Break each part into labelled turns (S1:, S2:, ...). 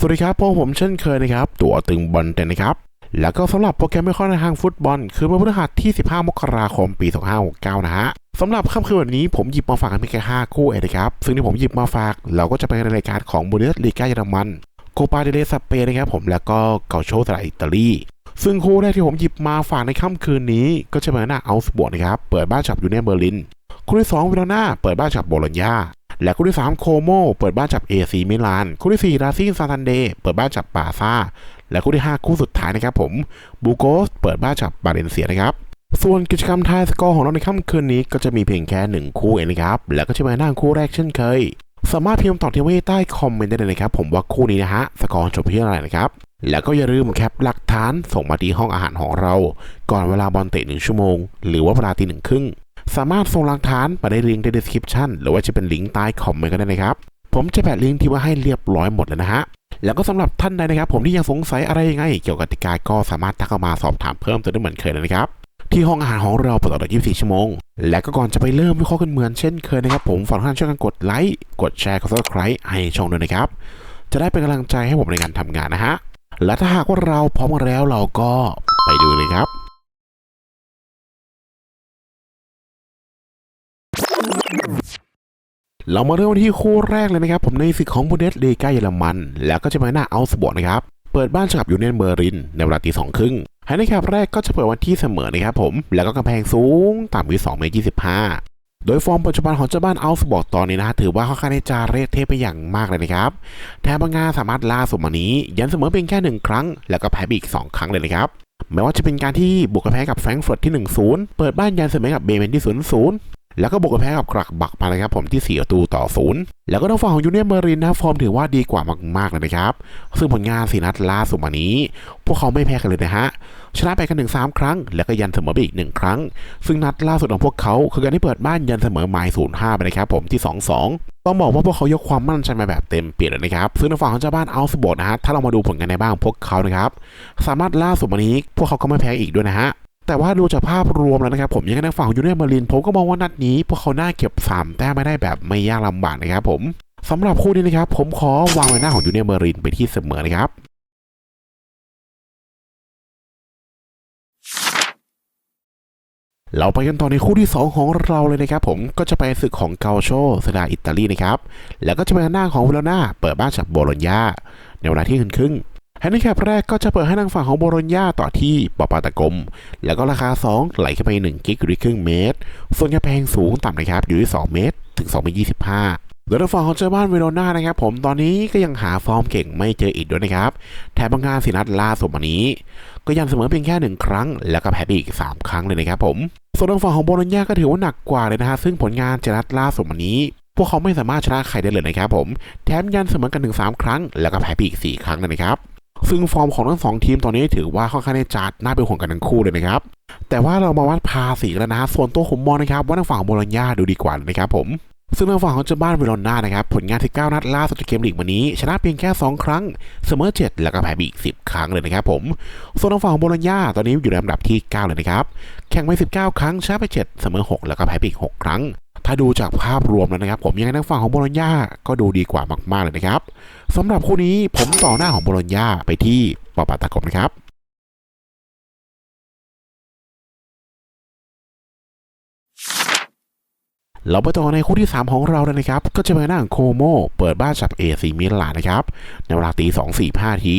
S1: สวัสดีครับพวกผมเช่นเคยนะครับ ตัวตึงบอลเต็นนะครับ แล้วก็สำหรับโปรแกรมไม่ค่อยในทางฟุตบอล คือวันพฤหัสที่ 15 มกราคมปี 2569 นะฮะสำหรับค่ำคืนวันนี้ผมหยิบมาฝากกันเพียงแค่ 5 คู่เองนะครับ ซึ่งที่ผมหยิบมาฝาก เราก็จะเป็นรายการของบุเดสลีกาเยอรมันโคปาเดเลสเปนนะครับผมแล้วก็เกาโชสระอิตาลีซึ่งคู่แรกที่ผมหยิบมาฝากในค่ำคืนนี้ ก็จะเป็นหน้าอัลส์บวกนะครับเปิดบ้านจับยูเนียนเบอร์ลินคู่ที่2วิโรนาเปิดบ้านจับโบโลญญา และคู่ที่ 3 โคโมเปิดบ้านจับเอซีมิลาน คู่ที่ 4 ราซิงซาตันเดเปิดบ้านจับปาซ่า และคู่ที่ 5 คู่สุดท้ายนะครับผมบูโกสเปิดบ้านจับบาเลนเซียนะครับส่วนกิจกรรมทายสกอร์ของเราในค่ำคืนนี้ก็จะมีเพียงแค่1คู่เองนะครับ แล้วก็จะมาหน้าคู่แรกเช่นเคย สามารถพิมพ์ตอบที่ไว้ใต้คอมเมนต์ได้เลยนะครับ ผมว่าคู่นี้นะฮะสกอร์จบที่เท่าไรนะครับ แล้วก็อย่าลืมแคปหลักฐานส่งมาที่ห้องอาหารของเรา ก่อนเวลาบอลเตะหนึ่งชั่วโมง หรือว่าเวลาตีหนึ่งครึ่ง สามารถส่งหลักฐานมาได้ลิงก์ใน description หรือว่าจะเป็นลิงก์ใต้คอมเมนต์ก็ได้นะครับ ผมจะแปะลิงก์ที่ว่าให้เรียบร้อยหมดแล้วนะฮะแล้วก็สำหรับท่านใดนะครับ ผมที่ยังสงสัยอะไรยังไง เกี่ยวกับกติกาก็สามารถทักเข้ามาสอบถามเพิ่มเติมได้เหมือนเคยนะครับ ที่ห้องอาหารของเราเปิดตลอด 24 ชั่วโมง และก็ก่อนจะไปเริ่มวิเคราะห์กันเหมือนเช่นเคยนะครับ ผมฝากท่านช่วยกันกดไลค์กดแชร์กด subscribe ให้ช่องด้วยนะครับ จะได้เป็นกำลังใจให้ผมในการทำงานนะฮะและถ้าหากว่าเราพร้อมแล้วเราก็ไปดูเลยครับ เรามาเริ่มกันที่คู่แรกเลยนะครับ ผมในศึกของบูเดสลีกาเยอรมัน แล้วก็จะมาหน้าอัลสบอร์นะครับ เปิดบ้านกับยูเนียนเบอร์ลินในเวลาตีสองครึ่งไฮในแคปแรกก็จะเปิดวันที่เสมอนะครับผม แล้วก็กำแพงสูงต่ำที่2เมตร25 โดยฟอร์มปัจจุบันของเจ้าบ้านอัลสบอร์ตอนนี้นะถือว่าค่อนข้างจะเรทเทพไปอย่างมากเลยนะครับแถมบางงานสามารถล่าสุดมานี้ ยันเสมอเพียงแค่หนึ่งครั้ง แล้วก็แพ้ไปอีก 2 ครั้งเลยนะครับแม้ว่าจะเป็นการที่บุกกระแพ้กับแฟรงก์เฟิร์ตที่ 1-0 เปิดบ้านยันเสมอกับเบเมนที่ 0-0 แล้วก็บุกกระแพ้กับกรักบักมานะครับผมที่4ประตูต่อศูนย์แล้วก็ทางฝั่งของยูเนียนเบอร์ลินนะฟอร์มถือว่าดีกว่ามากๆเลยนะครับ ซึ่งผลงานสีนัดล่าสุดมานี้ พวกเขาไม่แพ้กันเลยนะฮะ ชนะไปกันถึง 3 ครั้ง แล้วก็ยันเสมอไปอีก 1 ครั้ง ซึ่งนัดล่าสุดของพวกเขาคือการที่เปิดบ้านยันเสมอหมาย0-5ไปนะครับผมที่ 2-2ต้องบอกว่าพวกเขายกความมั่นใจมาแบบเต็มเปี่ยมเลยนะครับ ซึ่งทางฝั่งของเจ้าบ้านอัลสบอร์นะฮะ ถ้าเรามาดูผลงานในบ้างของพวกเขานะครับ สามารถล่าสุดมานี้ พวกเขาก็ไม่แพ้อีกด้วยนะฮะ แต่ว่าดูจากภาพรวมแล้วนะครับผมยังไงทางฝั่งของยูเนียนเบอร์ลินผมก็มองว่านัดนี้ พวกเขาน่าเก็บ 3 แต้มไม่ได้แบบไม่ยากลำบากนะครับผมสำหรับคู่นี้นะครับผมขอวางไว้หน้าของยูเนียนเบอร์ลินไปที่เสมอนะครับเราไปกันต่อในคู่ที่ 2 ของเราเลยนะครับผมก็จะไปศึกของเกาโชสดาอิตาลีนะครับ แล้วก็จะเป็นหน้าของวิโรนาเปิดบ้านจากโบโลญญาในเวลาที่ครึ่ง แฮนดิแคปแรกก็จะเปิดให้ทางฝั่งของโบโลญญาต่อที่ปอปาตะกม แล้วก็ราคา 2 ไหลขึ้นไป 1 กิกอยู่ที่ครึ่งเมตร ส่วนกระแพงสูงต่ำนะครับ อยู่ที่ 2 เมตร ถึง2เมตร25โดยทางฝั่งของเจ้าบ้านเวโรนานะครับผมตอนนี้ก็ยังหาฟอร์มเก่งไม่เจออีกด้วยนะครับ แถมบางงานสีนัดล่าสุดมานี้ ก็ยันเสมอเพียงแค่หนึ่งครั้ง แล้วก็แพ้ไปอีก 3 ครั้งเลยนะครับผมส่วนทางฝั่งของโบโลญญาก็ถือว่าหนักกว่าเลยนะฮะซึ่งผลงานเจนัดล่าสุดวันนี้พวกเขาไม่สามารถชนะใครได้เลยนะครับผม แถมยันเสมอกันถึง3ครั้ง แล้วก็แพ้ไปอีก 4 ครั้งเลยนะครับ ซึ่งฟอร์มของทั้งสองทีมตอนนี้ถือว่าค่อนข้างจัดน่าเป็นห่วงกันทั้งคู่เลยนะครับ แต่ว่าเรามาวัดภาษีกันแล้วนะฮะส่วนตัวผมมองนะครับว่าทางฝั่งโบโลญญาดูดีกว่านะครับผมซึ่งทางฝั่งของเจ้าบ้านเวโรนานะครับผลงาน19นัดล่าสุดเกมลีกวันนี้ ชนะเพียงแค่ 2 ครั้งเสมอ 7 แล้วก็แพ้ไปอีก 10 ครั้งเลยนะครับผมส่วนทางฝั่งของโบโลญญาตอนนี้อยู่ในลำดับที่ 9 เลยนะครับแข่งไป 19 ครั้งชนะไป 7 เสมอ 6 แล้วก็แพ้ไปอีก 6 ครั้ง ถ้าดูจากภาพรวมแล้วนะครับ ผมยังไงทางฝั่งของโบโลญญาก็ดูดีกว่ามาก ๆ เลยนะครับสำหรับคู่นี้ผมต่อหน้าของโบโลญญาไปที่ปอปาตากรมนะครับเราไปต่อในคู่ที่ 3 ของเราเลยนะครับ ก็จะเป็นหน้าของโคโม เปิดบ้านจับเอซีมิลานนะครับ ในเวลาตี2 4 5ที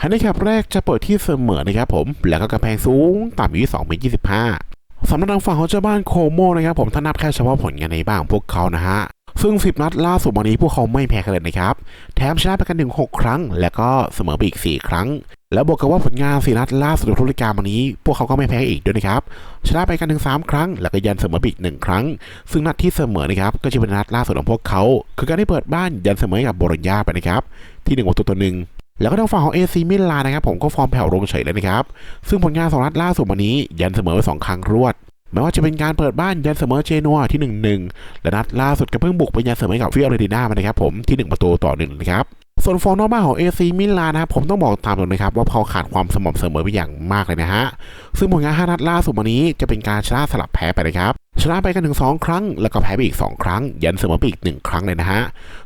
S1: ฮันนี่ครับแรกจะเปิดที่เสมอนะครับผม แล้วก็กำแพงสูง ต่ำอยู่ที่2เมตร25ส สำหรับทางฝั่งของเจ้าบ้านโคโมนะครับผมถ้านับแค่เฉพาะผลงานในบ้างพวกเขานะฮะซึ่ง 10 นัดล่าสุดวันนี้พวกเขาไม่แพ้กันเลยนะครับ แถมชนะไปกันถึง 6 ครั้ง แล้วก็เสมอไปอีก 4 ครั้ง แล้วบอกกันว่าผลงาน4นัดล่าสุดของทุรการวันนี้ พวกเขาก็ไม่แพ้อีกด้วยนะครับ ชนะไปกันถึง 3 ครั้ง แล้วก็ยันเสมอไปอีก 1 ครั้ง ซึ่งนัดที่เสมอนะครับ ก็จะเป็นนัดล่าสุดของพวกเขา คือการที่เปิดบ้านยันเสมอกับบโลญญาไปนะครับ ที่1ประตูต่อหนึ่ง แล้วก็ทางฝั่งของเอซีมิลานนะครับผมก็ฟอร์มแผ่วลงเฉยเลยนะครับ ซึ่งผลงานสองนัดล่าสุดวันนี้ ยันเสมอไปสองครั้งรวดไม่ว่าจะเป็นการเปิดบ้านยันเสมอเจนัวที่ 1-1 และนัดล่าสุดก็เพิ่งบุกไปยันเสมอกับฟิออเรติน่ามานะครับผมที่ 1 ประตูต่อ1นะครับ ส่วนฟอร์มนอกบ้านของเอซีมิลานนะครับผมต้องบอกตามตรงนะครับว่าเขาขาดความสม่ำเสมอไปอย่างมากเลยนะฮะ ซึ่งผลงาน5นัดล่าสุดวันนี้จะเป็นการชนะสลับแพ้ไปนะครับชนะไปกันถึง 2 ครั้ง แล้วก็แพ้ไปอีก 2 ครั้ง ยันเสมอไปอีก 1 ครั้งเลยนะฮะ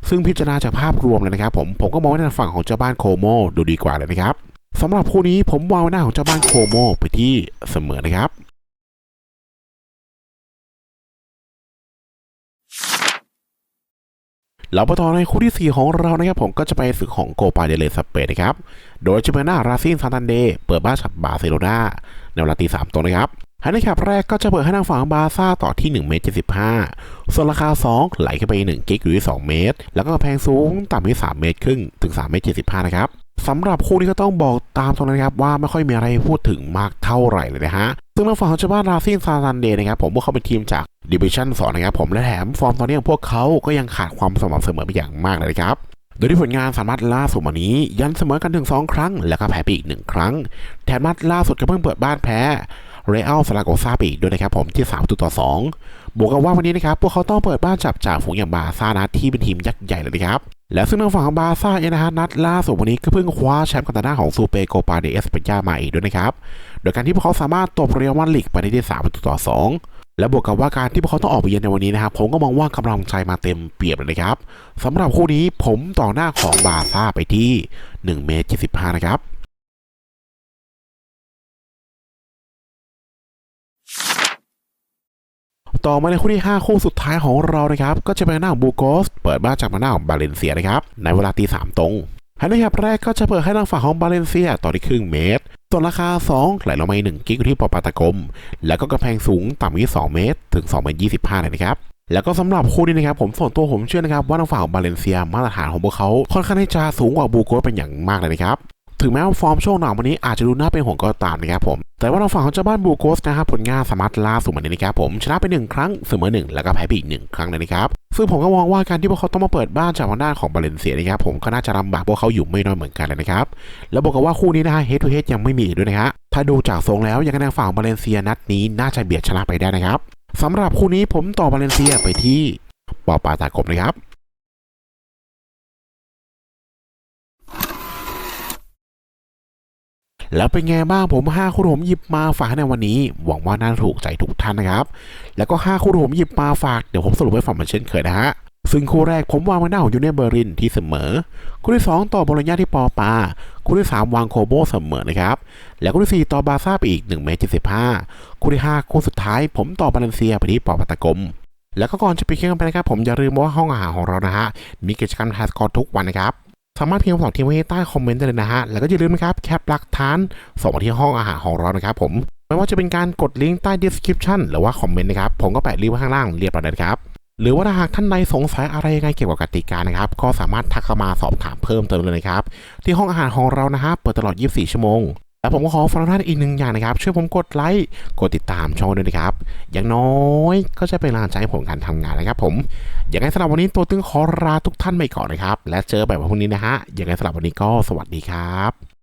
S1: ซึ่งพิจารณาจากภาพรวมเลยนะครับผม ผมก็มองว่าทางฝั่งของเจ้าบ้านโคโมดูดีกว่าเลยนะครับสำหรับคู่นี้ผมวางไว้หน้าของเจ้าบ้านโคโมไปที่เสมอนะครับ เราไปต่อในคู่ที่ 4 ของเรานะครับผมก็จะไปศึกของโกปาเดเลสเปนนะครับ โดยจะเป็นหน้าราซินซานตันเดเปิดบ้านฉับบาร์เซโลนาในเวลาตีสามตรงนะครับไฮไลท์แคปแรกก็จะเปิดให้ทางฝั่งบาซ่าต่อที่1เมตร75ส่วนราคา 2 ไหลขึ้นไป 1 กิกอยู่ที่ 2 เมตร แล้วก็กำแพงสูงต่ำที่ 3 เมตรครึ่งถึง 3 เมตร 75 นะครับสำหรับคู่นี้ก็ต้องบอกตามตรงนะครับว่าไม่ค่อยมีอะไรพูดถึงมากเท่าไหร่เลยนะฮะ ซึ่งทางฝั่งของเจ้าบ้านราซินซานันเดนะครับผมพว่าเขาเป็นทีมจากดิวิชั่น2นะครับผมและแถมฟอร์มตอนนี้ของพวกเขาก็ยังขาดความสม่ำเสมอไปอย่างมากเลยครับโดยที่ผลงานสามารถล่าสุดวันนี้ ยันเสมอกันถึง 2 ครั้ง แล้วก็แพ้ไปอีก 1 ครั้ง แถมนัดล่าสุดก็เพิ่งเปิดบ้านแพ้เรอัลซาลาโกซาไปอีกด้วยนะครับผมที่3ตัวต่อ2บวกกับว่าวันนี้นะครับ พวกเขาต้องเปิดบ้านจับจ่าฝูงอย่างบาซ่านะที่เป็นทีมยักษ์ใหญ่เลยนะครับ และซึ่งทางฝั่งของบาซ่าเองนะฮะนัดล่าสุดวันนี้ก็เพิ่งคว้าแชมป์กันตาหน้าของซูเปโกปาเดเอสเปนยามาอีกด้วยนะครับ โดยการที่พวกเขาสามารถตบเรียลมาดริกไปได้ที่3ประตูต่อสองและบวกกับว่าการที่พวกเขาต้องออกไปเยือนในวันนี้นะครับ ผมก็มองว่ากำลังใจมาเต็มเปี่ยมเลยนะครับสำหรับคู่นี้ผมต่อหน้าของบาซ่าไปที่1เมตร75นะครับ ต่อมาในคู่ที่ 5 คู่สุดท้ายของเรานะครับ ก็จะเป็นหน้าของบูโกส เปิดบ้านจากมาหน้าของบาเลนเซียนะครับ ในเวลาตีสามตรงไฮไลท์แคปแรกก็จะเปิดให้ทางฝั่งของบาเลนเซียต่อที่ครึ่งเมตรส่วนราคา 2 ไหลลงมา1กิกที่ปอปาตากม แล้วก็กระแพงสูงต่ำที่ 2 เมตร ถึง2เมตร25เลยนะครับ แล้วก็สำหรับคู่นี้นะครับ ผมส่วนตัวผมเชื่อนะครับ ว่าทางฝั่งของบาเลนเซียมาตรฐานของพวกเขาค่อนข้างที่จะสูงกว่าบูโกสเป็นอย่างมากเลยนะครับ ถึงแม้ว่าฟอร์มช่วงหลังวันนี้อาจจะดูน่าเป็นห่วงก็ตามนะครับผม แต่ว่าทางฝั่งของเจ้าบ้านบูโกสนะครับผลงานสามารถล่าสุดวันนี้นะครับผมชนะไปหนึ่งครั้งเสมอหนึ่งแล้วก็แพ้ไปอีกหนึ่งครั้งเลยนะครับซึ่งผมก็มองว่าการที่พวกเขาต้องมาเปิดบ้านจากทางด้านของบาเลนเซียนะครับผมก็น่าจะลำบากพวกเขาอยู่ไม่น้อยเหมือนกันเลยนะครับแล้วบอกกันว่าคู่นี้นะฮะเฮดทูเฮดยังไม่มีอีกด้วยนะฮะถ้าดูจากทรงแล้วยังไงทางฝั่งบาเลนเซียนัดนี้น่าจะเบียดชนะไปได้นะครับสำหรับคู่นี้ผมต่อบาเลนเซียไปที่ปอปาตากบนะครับ แล้วเป็นไงบ้างผม 5 คู่ผมหยิบมาฝากในวันนี้ หวังว่าน่าถูกใจทุกท่านนะครับ แล้วก็ 5 คู่ผมหยิบมาฝากเดี๋ยวผมสรุปให้ฟังเหมือนเช่นเคยนะฮะซึ่งคู่แรกผมวางไว้หน้าของยูเนียเบอร์ลินที่เสมอ คู่ที่ 2 ต่อบโลญาที่ปอปา คู่ที่ 3 วางโคโบเสมอนะครับ แล้วคู่ที่ 4 ต่อบาซ่าไปอีก1เมตร75 คู่ที่ 5 คู่สุดท้าย ผมต่อบาเลนเซียไปที่ปอปาตากมแล้วก็ก่อนจะไปเคียงไปนะครับผมอย่าลืมว่าห้องอาหารของเรานะฮะมีกิจกรรมแฮสกอร์ทุกวันนะครับ สามารถพิมพ์คำตอบทิ้งไว้ใต้คอมเมนต์ได้เลยนะฮะ แล้วก็อย่าลืมนะครับแคปหลักฐานส่งมาที่ห้องอาหารของเรานะครับผม ไม่ว่าจะเป็นการกดลิงก์ใต้ description หรือว่าคอมเมนต์นะครับ ผมก็แปะลิงก์ไว้ข้างล่างเรียบร้อยแล้วนะครับ หรือว่าถ้าหากท่านใดสงสัยอะไรยังไงเกี่ยวกับกติกานะครับ ก็สามารถทักเข้ามาสอบถามเพิ่มเติมเลยนะครับ ที่ห้องอาหารของเรานะฮะ เปิดตลอด 24 ชั่วโมง และผมก็ขอฝากท่านอีกหนึ่งอย่างนะครับ ช่วยผมกดไลค์ กดติดตามช่องด้วยนะครับ อย่างน้อยก็จะเป็นแรงใจให้ผมการทำงานนะครับ ผม อย่างไรสำหรับวันนี้ตัวตึงขอลาทุกท่านไปก่อนนะครับ และเจอแบบวันพรุ่งนี้นะฮะ อย่างไรสำหรับวันนี้ก็สวัสดีครับ